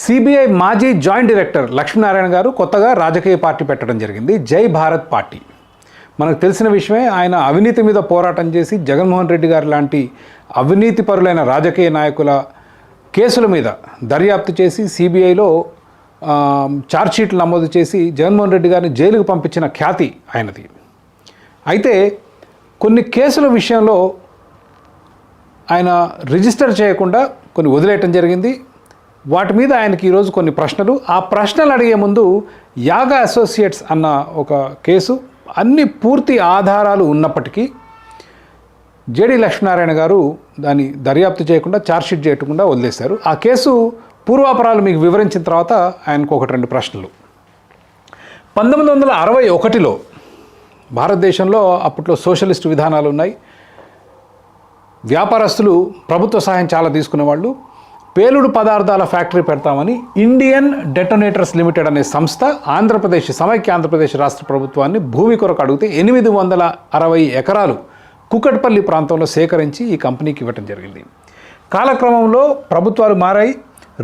CBI మాజీ joint director Lakshminarayana గారు కొత్తగా రాజకీయ పార్టీ పెట్టడం జరిగింది. జై భారత్ పార్టీ. మనకు తెలిసిన విషయమే ఆయన అవినీతి మీద పోరాటం చేసి జగన్మోహన్ రెడ్డి గారు లాంటి అవినీతి పరులైన రాజకీయ నాయకుల కేసుల మీద దర్యాప్తు చేసి సిబిఐలో ఛార్జ్షీట్లు నమోదు చేసి జగన్మోహన్ రెడ్డి గారిని జైలుకు పంపించిన ఖ్యాతి ఆయనది. అయితే కొన్ని కేసుల విషయంలో ఆయన రిజిస్టర్ చేయకుండా కొన్ని వదిలేయటం జరిగింది. వాటి మీద ఆయనకి ఈరోజు కొన్ని ప్రశ్నలు. ఆ ప్రశ్నలు అడిగే ముందు యాగా అసోసియేట్స్ అన్న ఒక కేసు అన్ని పూర్తి ఆధారాలు ఉన్నప్పటికీ జేడి లక్ష్మీనారాయణ గారు దాన్ని దర్యాప్తు చేయకుండా ఛార్జ్షీట్ చేయకుండా వదిలేశారు. ఆ కేసు పూర్వాపరాలు మీకు వివరించిన తర్వాత ఆయనకు ఒకటి రెండు ప్రశ్నలు. పంతొమ్మిది వందల అరవై ఒకటిలో భారతదేశంలో అప్పట్లో సోషలిస్ట్ విధానాలు ఉన్నాయి. వ్యాపారస్తులు ప్రభుత్వ సహాయం చాలా తీసుకునేవాళ్ళు. పేలుడు పదార్థాల ఫ్యాక్టరీ పెడతామని ఇండియన్ డెటోనేటర్స్ లిమిటెడ్ అనే సంస్థ ఆంధ్రప్రదేశ్ సమైక్య ఆంధ్రప్రదేశ్ రాష్ట్ర ప్రభుత్వాన్ని భూమి కొరకు అడిగితే ఎనిమిది వందల అరవై ఎకరాలు కుకట్పల్లి ప్రాంతంలో సేకరించి ఈ కంపెనీకి ఇవ్వటం జరిగింది. కాలక్రమంలో ప్రభుత్వాలు మారాయి.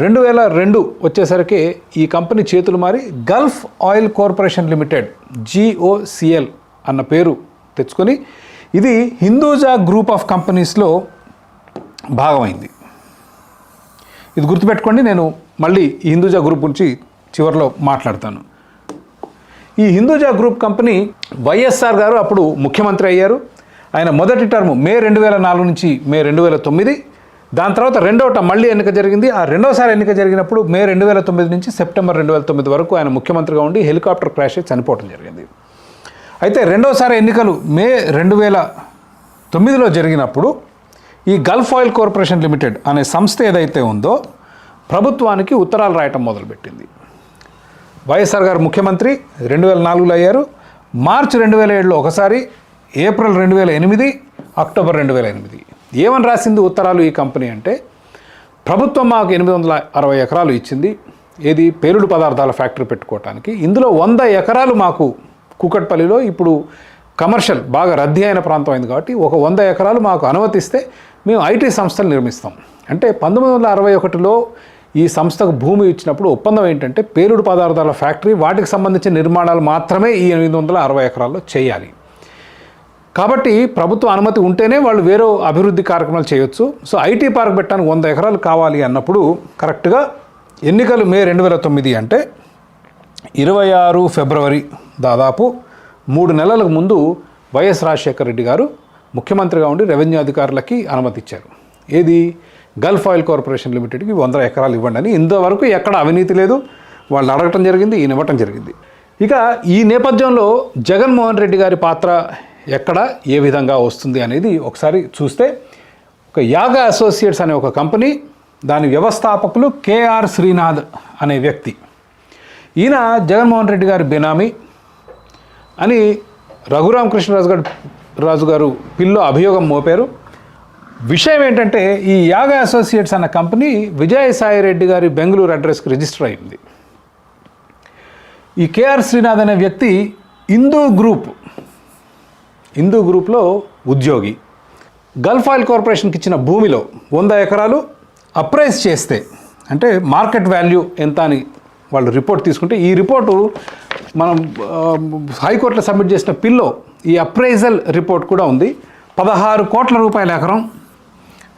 రెండు వేల రెండు వచ్చేసరికి ఈ కంపెనీ చేతులు మారి Gulf oil corporation limited GOCL అన్న పేరు తెచ్చుకొని ఇది హిందూజా గ్రూప్ ఆఫ్ కంపెనీస్లో భాగమైంది. ఇది గుర్తుపెట్టుకోండి నేను మళ్ళీ ఈ హిందూజా గ్రూప్ గురించి చివరిలో మాట్లాడతాను. ఈ హిందూజా గ్రూప్ కంపెనీ వైఎస్ఆర్ గారు అప్పుడు ముఖ్యమంత్రి అయ్యారు. ఆయన మొదటి టర్మ్ మే రెండు వేల నాలుగు నుంచి మే రెండు వేల తొమ్మిది. దాని తర్వాత రెండవ మళ్ళీ ఎన్నిక జరిగింది. ఆ రెండోసారి ఎన్నిక జరిగినప్పుడు మే రెండు వేల తొమ్మిది నుంచి సెప్టెంబర్ రెండు వేల తొమ్మిది వరకు ఆయన ముఖ్యమంత్రిగా ఉండి హెలికాప్టర్ క్రాష్ చనిపోవడం జరిగింది. అయితే రెండోసారి ఎన్నికలు మే రెండు వేల తొమ్మిదిలో జరిగినప్పుడు ఈ గల్ఫ్ ఆయిల్ కార్పొరేషన్ లిమిటెడ్ అనే సంస్థ ఏదైతే ఉందో ప్రభుత్వానికి ఉత్తరాలు రాయటం మొదలుపెట్టింది. వైఎస్ఆర్ గారు ముఖ్యమంత్రి రెండు వేల నాలుగులో అయ్యారు. మార్చి రెండు వేల ఏడులో ఒకసారి ఏప్రిల్ రెండు వేల ఎనిమిది అక్టోబర్ రెండు వేల ఎనిమిది. ఏమని రాసింది ఉత్తరాలు ఈ కంపెనీ అంటే ప్రభుత్వం మాకు ఎనిమిది వందల అరవై ఎకరాలు ఇచ్చింది. ఏది? పేలుడు పదార్థాల ఫ్యాక్టరీ పెట్టుకోవటానికి. ఇందులో వంద ఎకరాలు మాకు కుకట్పల్లిలో ఇప్పుడు కమర్షియల్ బాగా రద్దీ అయిన ప్రాంతం అయింది కాబట్టి ఒక వంద ఎకరాలు మాకు అనుమతిస్తే మేము ఐటీ సంస్థలు నిర్మిస్తాం. అంటే పంతొమ్మిది వందల అరవై ఒకటిలో ఈ సంస్థకు భూమి ఇచ్చినప్పుడు ఒప్పందం ఏంటంటే పేలుడు పదార్థాల ఫ్యాక్టరీ వాటికి సంబంధించిన నిర్మాణాలు మాత్రమే ఈ ఎనిమిది వందల అరవై ఎకరాల్లో చేయాలి. కాబట్టి ప్రభుత్వ అనుమతి ఉంటేనే వాళ్ళు వేరే అభివృద్ధి కార్యక్రమాలు చేయొచ్చు. సో ఐటీ పార్క్ పెట్టడానికి వంద ఎకరాలు కావాలి అన్నప్పుడు కరెక్ట్గా ఎన్నికలు మే రెండు వేల తొమ్మిది అంటే ఇరవై ఆరు ఫిబ్రవరి దాదాపు మూడు నెలలకు ముందు వైఎస్ రాజశేఖర రెడ్డి గారు ముఖ్యమంత్రిగా ఉండి రెవెన్యూ అధికారులకి అనుమతి ఇచ్చారు. ఏది? గల్ఫ్ ఆయిల్ కార్పొరేషన్ లిమిటెడ్కి వంద ఎకరాలు ఇవ్వండి అని ఇంతవరకు ఎక్కడ అవినీతి లేదు. వాళ్ళు అడగటం జరిగింది ఈయన ఇవ్వటం జరిగింది. ఇక ఈ నేపథ్యంలో జగన్మోహన్ రెడ్డి గారి పాత్ర ఎక్కడ ఏ విధంగా వస్తుంది అనేది ఒకసారి చూస్తే ఒక యాగ అసోసియేట్స్ అనే ఒక కంపెనీ దాని వ్యవస్థాపకులు కేఆర్ శ్రీనాథ్ అనే వ్యక్తి. ఈయన జగన్మోహన్ రెడ్డి గారి బెనామీ అని రఘురామకృష్ణరాజు గారు రాజు గారు పిల్లో అభియోగం మోపారు. విషయం ఏంటంటే ఈ యాగ అసోసియేట్స్ అన్న కంపెనీ విజయసాయి రెడ్డి గారి బెంగళూరు అడ్రస్కి రిజిస్టర్ అయింది. ఈ కేఆర్ శ్రీనాథ్ అనే వ్యక్తి హిందూ గ్రూప్ హిందూ గ్రూప్లో ఉద్యోగి. గల్ఫ్ ఆయిల్ కార్పొరేషన్కి ఇచ్చిన భూమిలో వంద ఎకరాలు అప్రైజ్ చేస్తే అంటే మార్కెట్ వాల్యూ ఎంత అని వాళ్ళు రిపోర్ట్ తీసుకుంటే ఈ రిపోర్టు మనం హైకోర్టులో సబ్మిట్ చేసిన పిల్లో ఈ అప్రైజల్ రిపోర్ట్ కూడా ఉంది. పదహారు కోట్ల రూపాయల ఎకరం.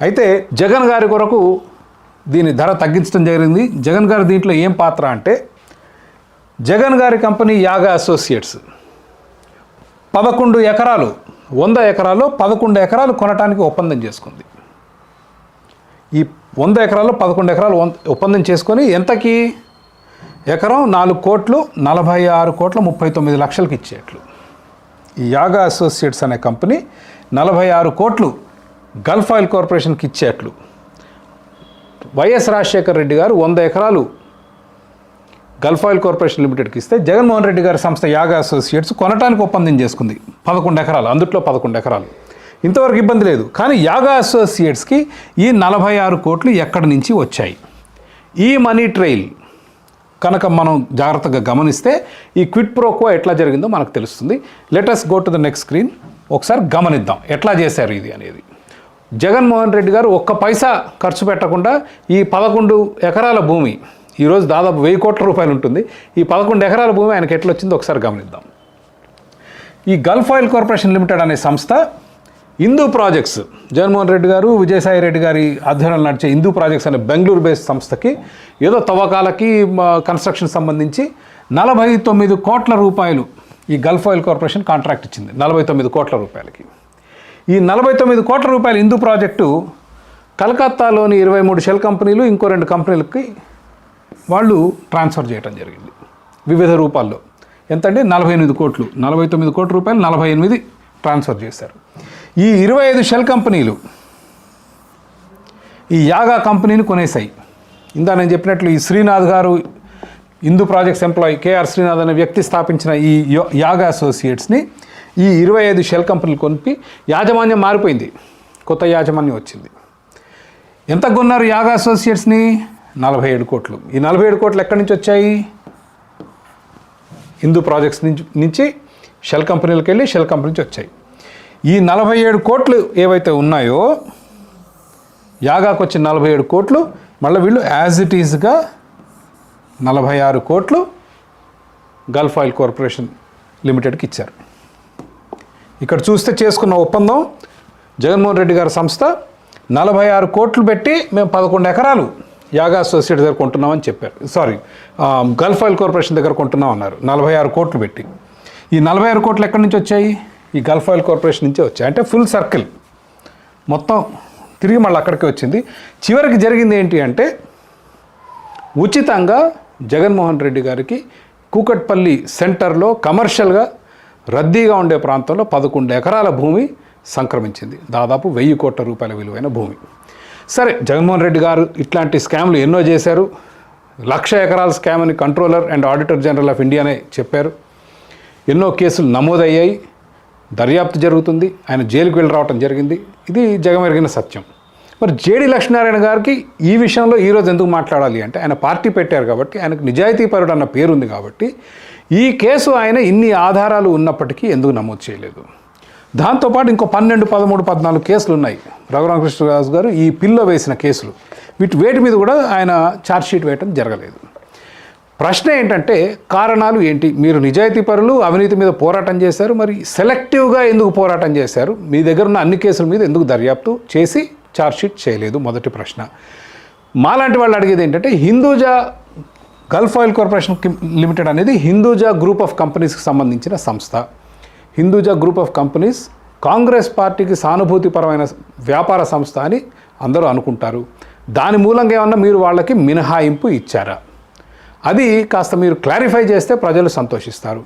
అయితే జగన్ గారి కొరకు దీని ధర తగ్గించడం జరిగింది. జగన్ గారు దీంట్లో ఏం పాత్ర అంటే జగన్ గారి కంపెనీ యాగా అసోసియేట్స్. పదకొండు ఎకరాలు వంద ఎకరాల్లో పదకొండు ఎకరాలు కొనటానికి ఒప్పందం చేసుకుంది. ఈ వంద ఎకరాల్లో పదకొండు ఎకరాలు ఒప్పందం చేసుకొని ఎంతకి? ఎకరం నాలుగు కోట్లు నలభై ఆరు కోట్ల ముప్పై తొమ్మిది లక్షలకి ఇచ్చేట్లు. యాగా అసోసియేట్స్ అనే కంపెనీ నలభై ఆరు కోట్లు గల్ఫ్ ఆయిల్ కార్పొరేషన్కి ఇచ్చేట్లు. వైఎస్ రాజశేఖర్ రెడ్డి గారు వంద ఎకరాలు గల్ఫ్ ఆయిల్ కార్పొరేషన్ లిమిటెడ్కి ఇస్తే జగన్మోహన్ రెడ్డి గారి సంస్థ యాగా అసోసియేట్స్ కొనటానికి ఒప్పందం చేసుకుంది. పదకొండు ఎకరాలు అందుట్లో పదకొండు ఎకరాలు. ఇంతవరకు ఇబ్బంది లేదు. కానీ యాగా అసోసియేట్స్కి ఈ నలభై ఆరు కోట్లు ఎక్కడి నుంచి వచ్చాయి? ఈ మనీ ట్రైల్ కనుక మనం జాగ్రత్తగా గమనిస్తే ఈ క్విట్ ప్రోకో ఎట్లా జరిగిందో మనకు తెలుస్తుంది. Latest go to the next screen ఒకసారి గమనిద్దాం. ఎట్లా చేశారు ఇది అనేది. జగన్మోహన్ రెడ్డి గారు ఒక్క పైసా ఖర్చు పెట్టకుండా ఈ పదకొండు ఎకరాల భూమి ఈరోజు దాదాపు వెయ్యి కోట్ల రూపాయలు ఉంటుంది. ఈ పదకొండు ఎకరాల భూమి ఆయనకి ఎట్లా వచ్చిందో ఒకసారి గమనిద్దాం. ఈ గల్ఫ్ ఆయిల్ కార్పొరేషన్ లిమిటెడ్ అనే సంస్థ హిందూ ప్రాజెక్ట్స్. జగన్మోహన్ రెడ్డి గారు విజయసాయి రెడ్డి గారి ఆధ్వర్యంలో నడిచే హిందూ ప్రాజెక్ట్స్ అనే బెంగళూరు బేస్డ్ సంస్థకి ఏదో తవ్వకాలకి కన్స్ట్రక్షన్ సంబంధించి నలభై తొమ్మిది కోట్ల రూపాయలు ఈ గల్ఫ్ ఆయిల్ కార్పొరేషన్ కాంట్రాక్ట్ ఇచ్చింది. నలభై తొమ్మిది కోట్ల రూపాయలకి. ఈ నలభై తొమ్మిది కోట్ల రూపాయల హిందూ ప్రాజెక్టు కలకత్తాలోని ఇరవై మూడు షెల్ కంపెనీలు ఇంకో రెండు కంపెనీలకి వాళ్ళు ట్రాన్స్ఫర్ చేయడం జరిగింది. వివిధ రూపాల్లో. ఎంతంటే నలభై ఎనిమిది కోట్లు. నలభై తొమ్మిది కోట్ల రూపాయలు నలభై ఎనిమిది ట్రాన్స్ఫర్ చేశారు. ఈ ఇరవై ఐదు షెల్ కంపెనీలు ఈ యాగా కంపెనీని కొనేసాయి ఇందా నేను చెప్పినట్లు ఈ శ్రీనాథ్ గారు Hindu projects employee KR Srinath అనే వ్యక్తి స్థాపించిన ఈ యో- యాగా అసోసియేట్స్ని ఈ ఇరవై ఐదు షెల్ కంపెనీలు కొనిపి యాజమాన్యం మారిపోయింది. కొత్త యాజమాన్యం వచ్చింది. ఎంత కొన్నారు యాగా అసోసియేట్స్ని? నలభై ఏడు కోట్లు. ఈ నలభై ఏడు కోట్లు ఎక్కడి నుంచి వచ్చాయి? హిందూ ప్రాజెక్ట్స్ నుంచి నుంచి షెల్ కంపెనీలకు వెళ్ళి షెల్ కంపెనీ నుంచి వచ్చాయి. ఈ నలభై ఏడు కోట్లు ఏవైతే ఉన్నాయో యాగాకు వచ్చిన నలభై ఏడు కోట్లు మళ్ళీ వీళ్ళు యాజ్ ఇట్ ఈజ్గా నలభై ఆరు కోట్లు గల్ఫ్ ఆయిల్ కార్పొరేషన్ లిమిటెడ్కి ఇచ్చారు. ఇక్కడ చూస్తే చేసుకున్న ఒప్పందం జగన్మోహన్ రెడ్డి గారి సంస్థ నలభై ఆరు కోట్లు పెట్టి మేము పదకొండు ఎకరాలు యాగా అసోసియేట్ దగ్గర కొంటున్నామని చెప్పారు. సారీ గల్ఫ్ ఆయిల్ కార్పొరేషన్ దగ్గర కొంటున్నాం అన్నారు నలభై ఆరు కోట్లు పెట్టి. ఈ నలభై ఆరు కోట్లు ఎక్కడి నుంచి వచ్చాయి? ఈ గల్ఫ్ ఆయిల్ కార్పొరేషన్ నుంచే వచ్చాయి. అంటే ఫుల్ సర్కిల్ మొత్తం తిరిగి మళ్ళీ అక్కడికి వచ్చింది. చివరికి జరిగింది ఏంటి అంటే ఉచితంగా జగన్మోహన్ రెడ్డి గారికి కూకట్పల్లి సెంటర్లో కమర్షియల్గా రద్దీగా ఉండే ప్రాంతంలో పదకొండు ఎకరాల భూమి సంక్రమించింది. దాదాపు వెయ్యి కోట్ల రూపాయల విలువైన భూమి. సరే జగన్మోహన్ రెడ్డి గారు ఇట్లాంటి స్కామ్లు ఎన్నో చేశారు. లక్ష ఎకరాల స్కామ్ అని controller and auditor general of ఇండియానే చెప్పారు. ఎన్నో కేసులు నమోదయ్యాయి. దర్యాప్తు జరుగుతుంది ఆయన జైలుకు వెళ్ళి రావటం జరిగింది. ఇది జగమెరిగిన సత్యం. మరి జేడి లక్ష్మీనారాయణ గారికి ఈ విషయంలో ఈరోజు ఎందుకు మాట్లాడాలి అంటే ఆయన పార్టీ పెట్టారు కాబట్టి ఆయనకు నిజాయితీపరుడు అన్న పేరు ఉంది కాబట్టి ఈ కేసు ఆయన ఇన్ని ఆధారాలు ఉన్నప్పటికీ ఎందుకు నమోదు చేయలేదు. దాంతోపాటు ఇంకో పన్నెండు పదమూడు పద్నాలుగు కేసులు ఉన్నాయి. రఘురామకృష్ణరాజు గారు ఈ పిల్లో వేసిన కేసులు. వీటి వేటి మీద కూడా ఆయన ఛార్జ్షీట్ వేయటం జరగలేదు. ప్రశ్న ఏంటంటే కారణాలు ఏంటి? మీరు నిజాయితీ పరులు అవినీతి మీద పోరాటం చేశారు మరి సెలెక్టివ్గా ఎందుకు పోరాటం చేశారు? మీ దగ్గర ఉన్న అన్ని కేసుల మీద ఎందుకు దర్యాప్తు చేసి ఛార్జ్షీట్ చేయలేదు? మొదటి ప్రశ్న. మాలాంటి వాళ్ళు అడిగేది ఏంటంటే హిందూజా గల్ఫ్ ఆయిల్ కార్పొరేషన్ కి- లిమిటెడ్ అనేది హిందూజా గ్రూప్ ఆఫ్ కంపెనీస్కి సంబంధించిన సంస్థ. Hinduja group of companies Congress పార్టీకి సానుభూతిపరమైన వ్యాపార సంస్థ అని అందరూ అనుకుంటారు. దాని మూలంగా ఏమన్నా మీరు వాళ్ళకి మినహాయింపు ఇచ్చారా? అది కాస్త మీరు క్లారిఫై చేస్తే ప్రజలు సంతోషిస్తారు.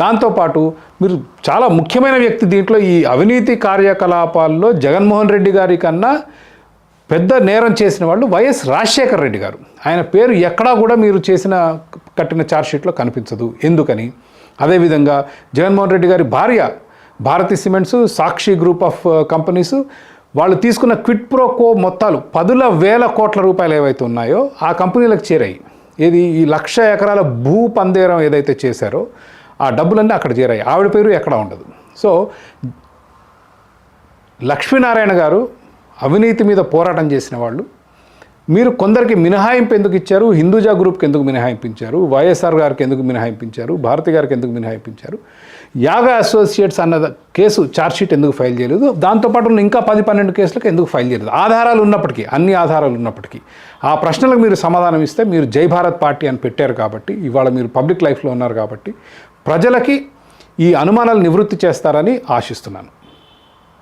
దాంతోపాటు మీరు చాలా ముఖ్యమైన వ్యక్తి దీంట్లో ఈ అవినీతి కార్యకలాపాల్లో జగన్మోహన్ రెడ్డి గారి కన్నా పెద్ద నేరం చేసిన వాళ్ళు వైఎస్ రాజశేఖర్ రెడ్డి గారు. ఆయన పేరు ఎక్కడా కూడా మీరు చేసిన కట్టిన ఛార్జ్షీట్లో కనిపించదు. ఎందుకని? అదేవిధంగా జగన్మోహన్ రెడ్డి గారి భార్య Bharathi cements Sakshi group of companies వాళ్ళు తీసుకున్న క్విట్ ప్రో కో మొత్తాలు పదుల వేల కోట్ల రూపాయలు ఏవైతే ఉన్నాయో ఆ కంపెనీలకు చేరాయి. ఏది? ఈ లక్ష ఎకరాల భూ పందేరం ఏదైతే చేశారో ఆ డబ్బులన్నీ అక్కడ చేరాయి. ఆవిడ పేరు ఎక్కడ ఉండదు. సో లక్ష్మీనారాయణ గారు అవినీతి మీద పోరాటం చేసిన వాళ్ళు మీరు కొందరికి మినహాయింపు ఎందుకు ఇచ్చారు? హిందూజా గ్రూప్కి ఎందుకు మినహాయింపించారు? వైఎస్ఆర్ గారికి ఎందుకు మినహాయింపించారు? భారతి గారికి ఎందుకు మినహాయింపించారు? యాగా అసోసియేట్స్ అన్న కేసు ఛార్జ్షీట్ ఎందుకు ఫైల్ చేయలేదు? దాంతోపాటు ఉన్న ఇంకా పది పన్నెండు కేసులకు ఎందుకు ఫైల్ చేయలేదు? ఆధారాలు ఉన్నప్పటికీ అన్ని ఆధారాలు ఉన్నప్పటికీ ఆ ప్రశ్నలకు మీరు సమాధానం ఇస్తే మీరు జై భారత్ పార్టీ అని పెట్టారు కాబట్టి ఇవాళ మీరు పబ్లిక్ లైఫ్లో ఉన్నారు కాబట్టి ప్రజలకి ఈ అనుమానాలు నివృత్తి చేస్తారని ఆశిస్తున్నాను.